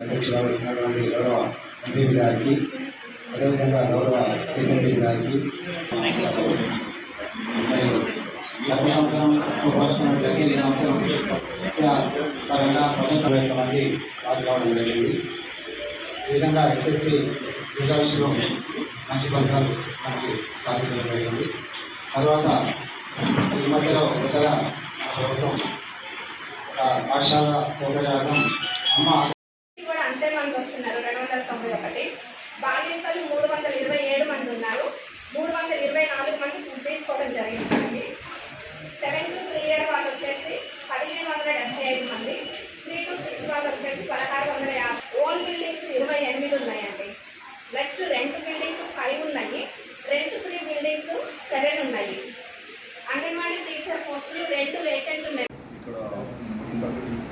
అధ్యక్షురాలు ఉన్నటువంటి గౌరవ ఎంపీ గారికి అదేవిధంగా గౌరవ ఎస్ఎంపీ గారికి మరి గత సంవత్సరం ఉపరాష్ట్రం జరిగింది ఈ సంవత్సరం ముఖ్య పరంగా పదకొండు వేల మంది పాస్ కావడం జరిగింది ఈ విధంగా ఎస్ఎస్సి రిజల్ట్స్లో మంచి ఫలితాలు మనకి సాధించడం జరిగింది తర్వాత ఈ మధ్యలో కొత్తగా ప్రభుత్వం ఆ, పాఠశాల ఉపయోగం అమ్మ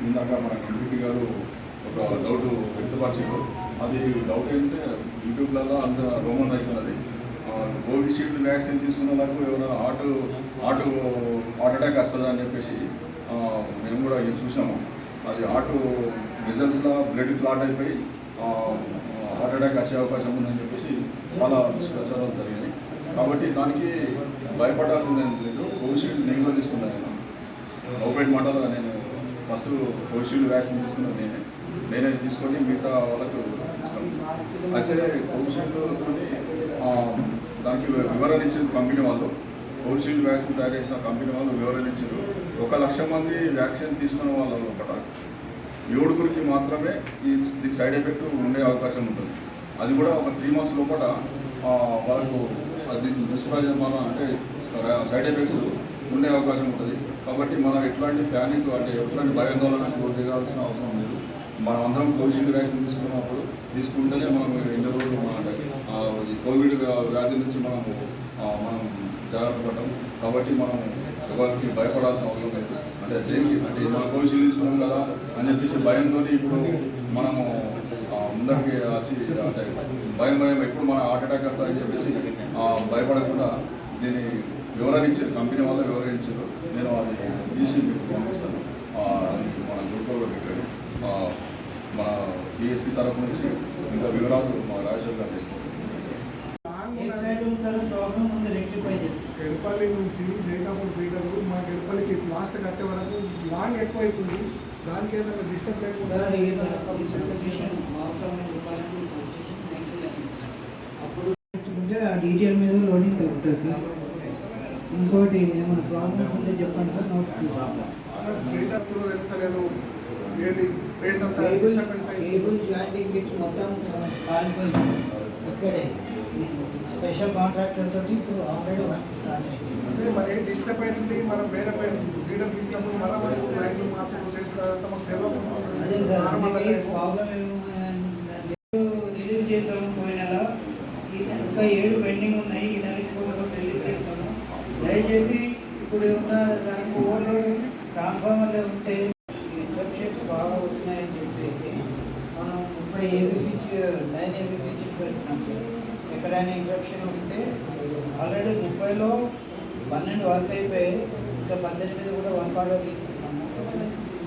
ఇందాక మన ఎంపీ గారు ఒక డౌట్ వ్యక్తపరిచారు. అది డౌట్ ఏంటంటే యూట్యూబ్లలో అంత రోమన్ అవుతున్నది కోవిషీల్డ్ వ్యాక్సిన్ తీసుకున్న వాళ్ళకు ఎవరైనా హార్ట్ హార్ట్ హార్ట్ అటాక్ వస్తుందా అని చెప్పేసి మేము కూడా చూసాము. అది హార్ట్ రిజల్ట్స్లో బ్లడ్ క్లాట్ అయిపోయి హార్ట్ అటాక్ వచ్చే అవకాశం ఉందని చెప్పేసి చాలా దుష్ప్రచారాలు జరిగినాయి కాబట్టి దానికి భయపడాల్సిందేం లేదు. కోవిషీల్డ్ నేను తీసుకున్నాను నేను ఓపెన్ మండలం నేను ఫస్ట్ కోవిషీల్డ్ వ్యాక్సిన్ తీసుకున్నాను నేనే. నేనే తీసుకొని మిగతా వాళ్ళకు ఇస్తాను అయితే కోవిషీల్డ్ దానికి వివరణ ఇచ్చింది కంపెనీ వాళ్ళు కోవిషీల్డ్ వ్యాక్సిన్ తయారు చేసిన కంపెనీ వాళ్ళు వివరణ ఇచ్చారు ఒక లక్ష మంది వ్యాక్సిన్ తీసుకున్న వాళ్ళ లోపల ఏడుగురికి మాత్రమే ఈ సైడ్ ఎఫెక్ట్ ఉండే అవకాశం ఉంటుంది. అది కూడా ఒక త్రీ మంత్స్ లోపల వాళ్ళకు అది దుష్ప్రయోజనం అంటే సైడ్ ఎఫెక్ట్స్ ఉండే అవకాశం ఉంటుంది. కాబట్టి మనం ఎట్లాంటి ప్యానిక్ అంటే ఎట్లాంటి భయాందోళనకు గురి దిగాల్సిన అవసరం లేదు. మనం అందరం కోవిషీల్డ్ వ్యాక్సిన్ తీసుకున్నప్పుడు తీసుకుంటేనే మనం ఎన్ని రోజులు అంటే, ఈ కోవిడ్ వ్యాధి నుంచి మనం మనం జాగ్రత్త పడ్డాం కాబట్టి మనం ఎవరికి భయపడాల్సిన అవసరం లేదు. అంటే దేనికి? అంటే మనం కోవిషీల్డ్ తీసుకున్నాం కదా అని చెప్పేసి భయంతో ఇప్పుడు మనము ఆ, ముందరికి వచ్చి అంటే భయం భయం ఎప్పుడు మన హార్ట్ అటాక్ వస్తుందని చెప్పేసి భయపడకుండా దీన్ని వివరణ ఇచ్చారు కంపెనీ వాళ్ళు వివరణ ఇచ్చారు నేను అది తీసి మీకు పంపిస్తాను మన గ్రూప్లో పెట్టాడు మన బిఎస్సి తరఫు నుంచి ఇంకా వివరాలు మా రాజేశ్వర్ గారు ఎడపల్లి నుంచి జైతాపూర్ ఫీడర్ మాకు ఎడపల్లికి లాస్ట్కి వచ్చే వరకు లాంగ్ ఎక్కువ అవుతుంది దానికి ఏదైనా డిస్టర్బ్ లేకుండా ఆ డీటెయిల్ మీద లోడింగ్ ఉంటుంది ఇంకోటి ఏమైనా ప్రాబ్లమ్స్ ఉంటే చెప్పండి. సార్ నోట్ కేబుల్ జాయింటింగ్ మొత్తం కాలిపోయింది ఇక్కడే. స్పెషల్ కాంట్రాక్టర్ తోటి ఇప్పుడు ఆల్రెడీ స్టార్ట్ అయింది. అంటే మరి డిస్టర్బ్ అయింది మనం వేరే పైన మళ్ళీ మార్చడం చేసిన అదే సార్ ప్రాబ్లం రిలీవ్ చేసాము పోయిన ఇంకా ఏడు పెండింగ్ ఉన్నాయి ఈ నెల ఇంకొక రిలీవ్ చేస్తాము చేసి ఇప్పుడు ఉన్న దానికి ఓవర్లోడ్ ట్రాన్స్ఫార్మర్లు ఉంటే ఇన్స్ట్రక్షన్స్ బాగా వస్తున్నాయని చెప్పేసి మనం ముప్పై AB switch nine AB switch పెడుతున్నాం ఎక్కడైనా ఇన్స్ట్రక్షన్ ఉంటే ఆల్రెడీ ముప్పైలో పన్నెండు వర్క్ అయిపోయి ఇంకా పద్దెనిమిది కూడా వన్ పార్ట్లో తీసుకుంటాము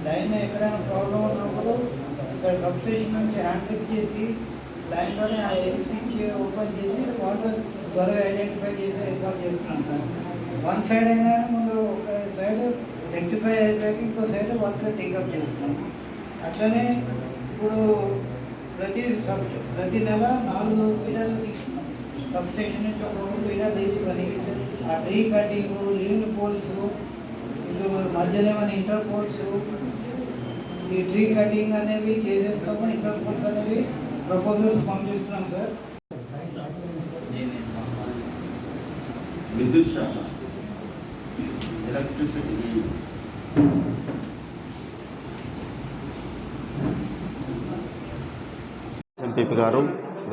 లైన్ ఎక్కడైనా ప్రాబ్లం ఉన్నప్పుడు ఇక్కడ సబ్స్టేషన్ నుంచి హ్యాండ్ చేసి లైన్లోనే ఆ ఏబీ స్విచ్ ఓపెన్ చేసి ఫాల్ట్ త్వరగా ఐడెంటిఫై చేసి ఏర్పాటు చేస్తున్నాం సార్. వన్ సైడ్ అయినా ముందు ఒక సైడ్ రెక్టిఫై అయిపోయాక ఇంకో సైడ్ వర్క్ టేకప్ చేస్తున్నాం అట్లనే ఇప్పుడు ప్రతి సబ్ ప్రతి నెల నాలుగు ఫీడర్లు తీసుకున్నాం సబ్ స్టేషన్ నుంచి ఒక రెండు ఫీడర్లు తీసుకొని ఆ ట్రీ కటింగ్ లీన్ పోల్స్ ఇటు మధ్యలో ఏమైనా ఇంటర్ పోల్స్ ఈ ట్రీ కటింగ్ అనేవి చేసేస్తాము. ఇంటర్ పోల్స్ అనేవి ప్రపోజల్స్ పంపిస్తున్నాం సార్. విద్యుత్ శాఖ. Electricity. ఎంపీపీ గారు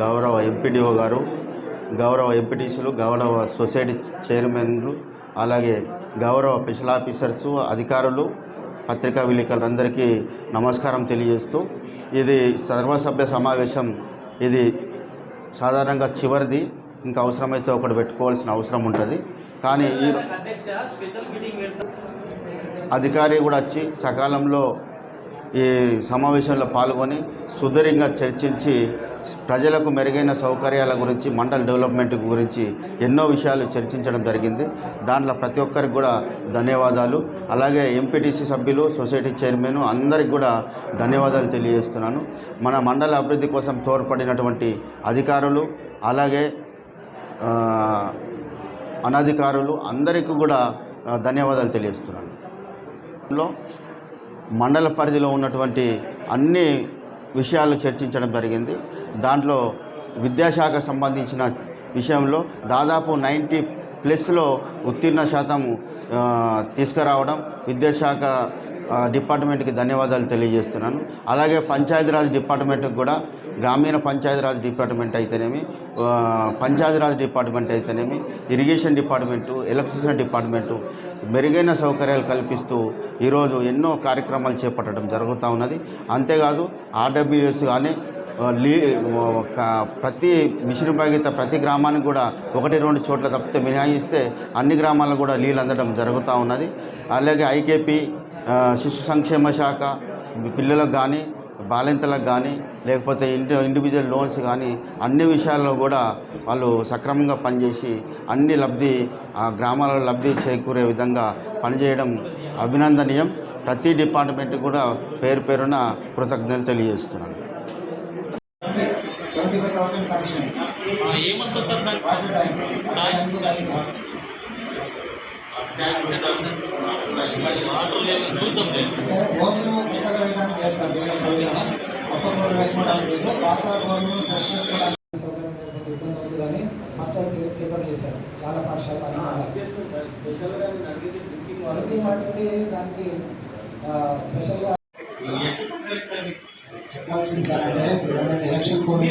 గౌరవ ఎంపీడీఓ గారు గౌరవ ఎంపీటీసీలు గౌరవ సొసైటీ చైర్మన్లు అలాగే గౌరవ స్పెషల్ ఆఫీసర్స్ అధికారులు పత్రికా విలేకరులందరికీ నమస్కారం తెలియజేస్తూ ఇది సర్వసభ్య సమావేశం. ఇది సాధారణంగా చివరిది. ఇంకా అవసరమైతే ఒకటి పెట్టుకోవాల్సిన అవసరం ఉంటుంది. కానీ ఈ అధికారి కూడా వచ్చి సకాలంలో ఈ సమావేశంలో పాల్గొని సుదీర్ఘంగా చర్చించి ప్రజలకు మెరుగైన సౌకర్యాల గురించి మండల డెవలప్మెంట్ గురించి ఎన్నో విషయాలు చర్చించడం జరిగింది. దాంట్లో ప్రతి ఒక్కరికి కూడా ధన్యవాదాలు. అలాగే ఎంపీటీసీ సభ్యులు సొసైటీ చైర్మన్ అందరికి కూడా ధన్యవాదాలు తెలియజేస్తున్నాను. మన మండల అభివృద్ధి కోసం తోడ్పడినటువంటి అధికారులు అలాగే అనధికారులు అందరికీ కూడా ధన్యవాదాలు తెలియజేస్తున్నాను. లో మండల పరిధిలో ఉన్నటువంటి అన్ని విషయాలు చర్చించడం జరిగింది. దాంట్లో విద్యాశాఖ సంబంధించిన విషయంలో దాదాపు నైంటీ ప్లస్లో ఉత్తీర్ణ శాతం తీసుకురావడం విద్యాశాఖ డిపార్ట్మెంట్కి ధన్యవాదాలు తెలియజేస్తున్నాను. అలాగే పంచాయతీరాజ్ డిపార్ట్మెంట్కి కూడా గ్రామీణ పంచాయతీరాజ్ డిపార్ట్మెంట్ అయితేనేమి పంచాయతీరాజ్ డిపార్ట్మెంట్ అయితేనేమి ఇరిగేషన్ డిపార్ట్మెంటు ఎలక్ట్రిసిటీ డిపార్ట్మెంటు మెరుగైన సౌకర్యాలు కల్పిస్తూ ఈరోజు ఎన్నో కార్యక్రమాలు చేపట్టడం జరుగుతూ ఉన్నది. అంతేకాదు ఆర్డబ్ల్యూఎస్ కానీ లీ ఒక ప్రతి మిషన్ భగీత ప్రతి గ్రామానికి కూడా ఒకటి రెండు చోట్ల తప్పితే మినహాయిస్తే అన్ని గ్రామాల్లో కూడా నీళ్ళు అందడం జరుగుతూ ఉన్నది. అలాగే ఐకేపీ శిశు సంక్షేమ శాఖ పిల్లలకు కానీ బాలింతలకు కానీ లేకపోతే ఇండి ఇండివిజువల్ లోన్స్ కానీ అన్ని విషయాల్లో కూడా వాళ్ళు సక్రమంగా పనిచేసి అన్ని లబ్ధి ఆ గ్రామాలలో లబ్ధి చేకూరే విధంగా పనిచేయడం అభినందనీయం. ప్రతి డిపార్ట్మెంట్ కూడా పేరు పేరున కృతజ్ఞతలు తెలియజేస్తున్నాను. ఏమొస్తుంది సార్ నాకు వాటర్ లేదు చూద్దాం లేదు బోర్డులు కొత్తగా వేయడానికి చేస్తారు వేరే ప్రయోజనం కొత్త బోర్డు వేసుకోవడానికి లేదు పాత బోర్డులు ఫ్రెష్ వేసుకోవడానికి ఇబ్బంది అవుతుందని మాస్టర్ ప్రిపేర్ చేశారు చాలా పాఠశాల ప్రతి వాటికి దానికి స్పెషల్గా ఎట్లా వచ్చింది సార్ అంటే ఎలక్షన్ కోడ్